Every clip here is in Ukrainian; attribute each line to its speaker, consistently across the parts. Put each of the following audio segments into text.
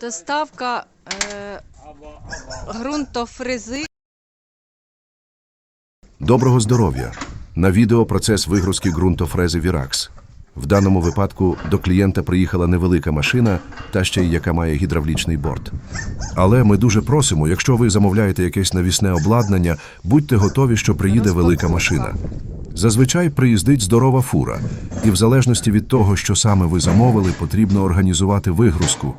Speaker 1: Доставка е, ґрунтофрези.
Speaker 2: Доброго здоров'я! На відео процес вигрузки ґрунтофрези Віракс. В даному випадку до клієнта приїхала невелика машина, та ще й яка має гідравлічний борт. Але ми дуже просимо, якщо ви замовляєте якесь навісне обладнання, будьте готові, що приїде велика машина. Зазвичай приїздить здорова фура, і в залежності від того, що саме ви замовили, потрібно організувати вигрузку,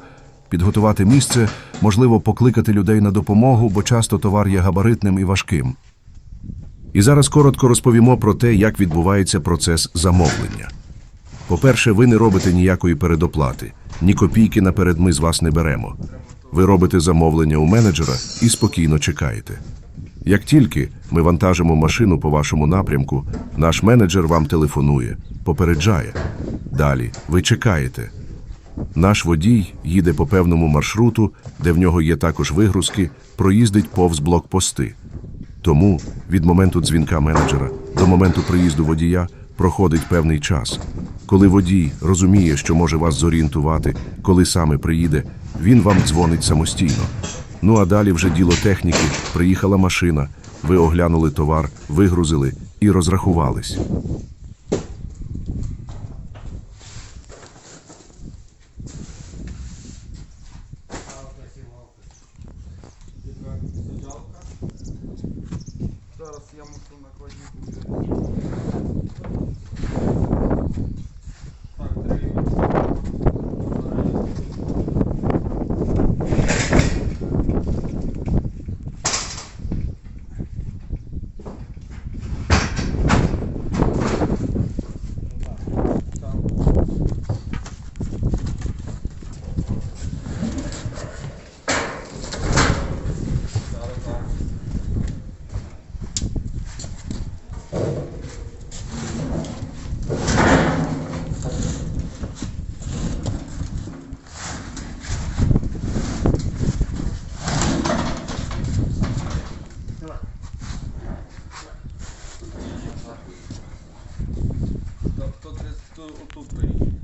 Speaker 2: підготувати місце, можливо, покликати людей на допомогу, бо часто товар є габаритним і важким. І зараз коротко розповімо про те, як відбувається процес замовлення. По-перше, ви не робите ніякої передоплати, ні копійки наперед ми з вас не беремо. Ви робите замовлення у менеджера і спокійно чекаєте. Як тільки ми вантажимо машину по вашому напрямку, наш менеджер вам телефонує, попереджає. Далі ви чекаєте. Наш водій їде по певному маршруту, де в нього є також вигрузки, проїздить повз блокпости. Тому від моменту дзвінка менеджера до моменту приїзду водія проходить певний час. Коли водій розуміє, що може вас зорієнтувати, коли саме приїде, він вам дзвонить самостійно. Ну а далі вже діло техніки, приїхала машина, ви оглянули товар, вигрузили і розрахувались.
Speaker 3: é uma, coisa.
Speaker 1: o teu país.